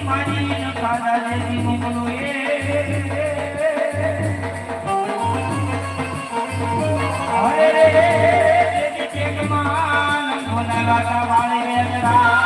મારી ખાધા જેવી મોકલું ભોલા લાગા વાળી વેદરા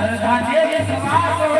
राजे विश्वास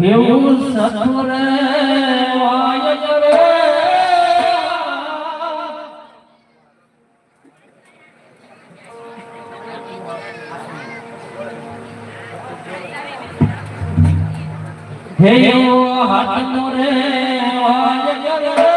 એવું સતુરે વાય રે હાથ રે વાય